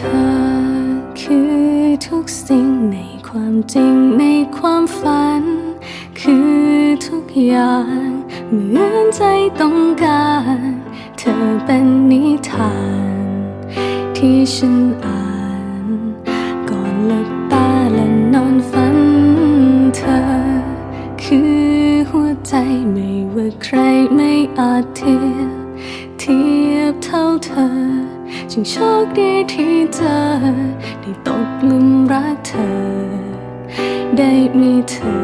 ธอ คือทุกสิ่งในความจริงในความฝัน คือทุกอย่างเหมือนใจต้องการ เธอเป็นนิทาน ที่ฉันอ่าน ก่อนหลับตาและนอนฝันเธอ คือหัวใจไม่ว่าใครไม่อาจเทียบเทียบเท่าเธอ จึงโชคดีที่เจอได้ตกหลุมรักเธอ ได้มีเธอ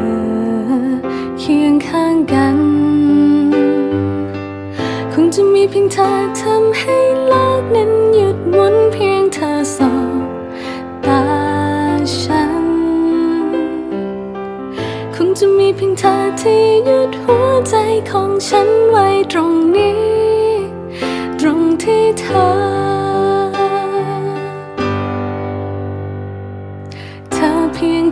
เคียงข้างกัน คงจะมีเพียงเธอทำให้โลกนั้นหยุดหมุนเพียงเธอสองตาฉัน คงจะมีเพียงเธอที่หยุดหัวใจของฉันไว้ตรงนี้ ตรงที่เธอ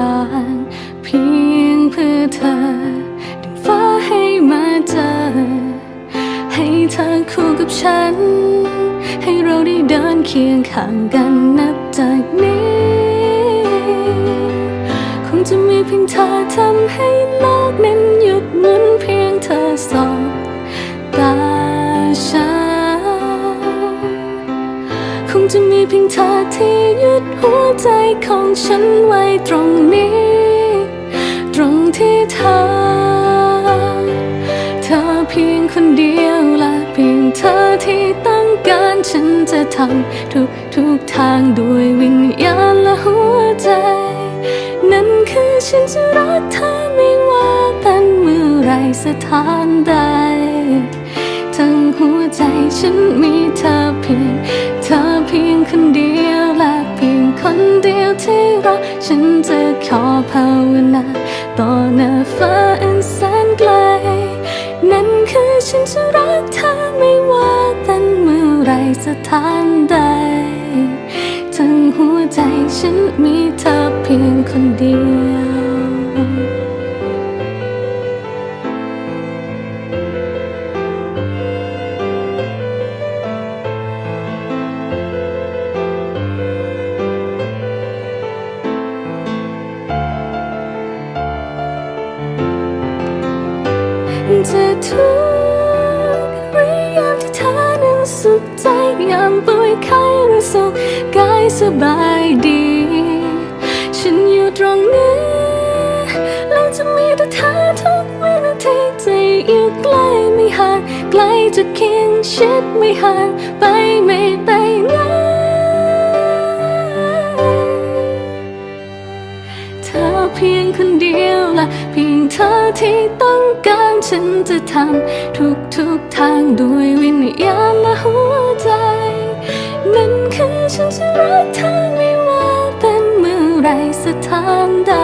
อย่าง เพียงเพื่อเธอดึงฟ้าให้มาเจอ ให้เธอคู่กับฉัน ให้เราได้เดินเคียงข้างกันนับจากนี้ คงจะมีเพียงเธอทำให้โลกนั้นหยุดหมุนเพียงเธอสอง เพียงเธอที่ยึดหัวใจของฉันไว้ตรงนี้ ตรงที่เธอ เธอเพียงคนเดียวและเพียงเธอที่ต้องการฉันจะทำทุกทุกทางด้วยวิญญาณและหัวใจ นั่นคือฉันจะรักเธอไม่ว่าเป็นเมื่อไรสถานใดทั้งหัวใจฉัน ฉันจะขอภาวนาต่อหน้าฟ้าอันแสนไกล นั่นคือฉันจะรักเธอไม่ว่าตั้งเมื่อไรสถานใด ทั้งหัวใจฉันมีเธอเพียงคนเดียว จะทุกข์หรือยามที่เธอนั้นสุขใจยามป่วยไข้หรือสุขกายสบายดี ฉันอยู่ตรงนี้แล้วจะมีแต่เธอทุกวินาทีจะอยู่ใกล้ไม่ห่างไกลจะเคียงชิดไม่ห่างไปไม่ไปไหน ที่ต้องการฉันจะทำทุกทุกทางด้วยวิญญาณและหัวใจ นั่นคือฉันจะรักเธอไม่ว่าเป็นเมื่อไรสถานใด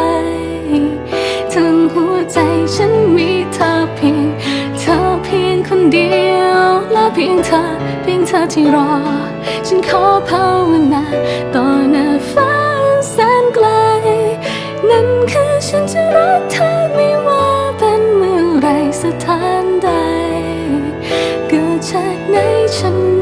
ทั้งหัวใจฉันมีเธอเพียง เธอเพียงคนเดียวและเพียงเธอเพียงเธอที่รอ ฉันขอภาวนาต่อน จ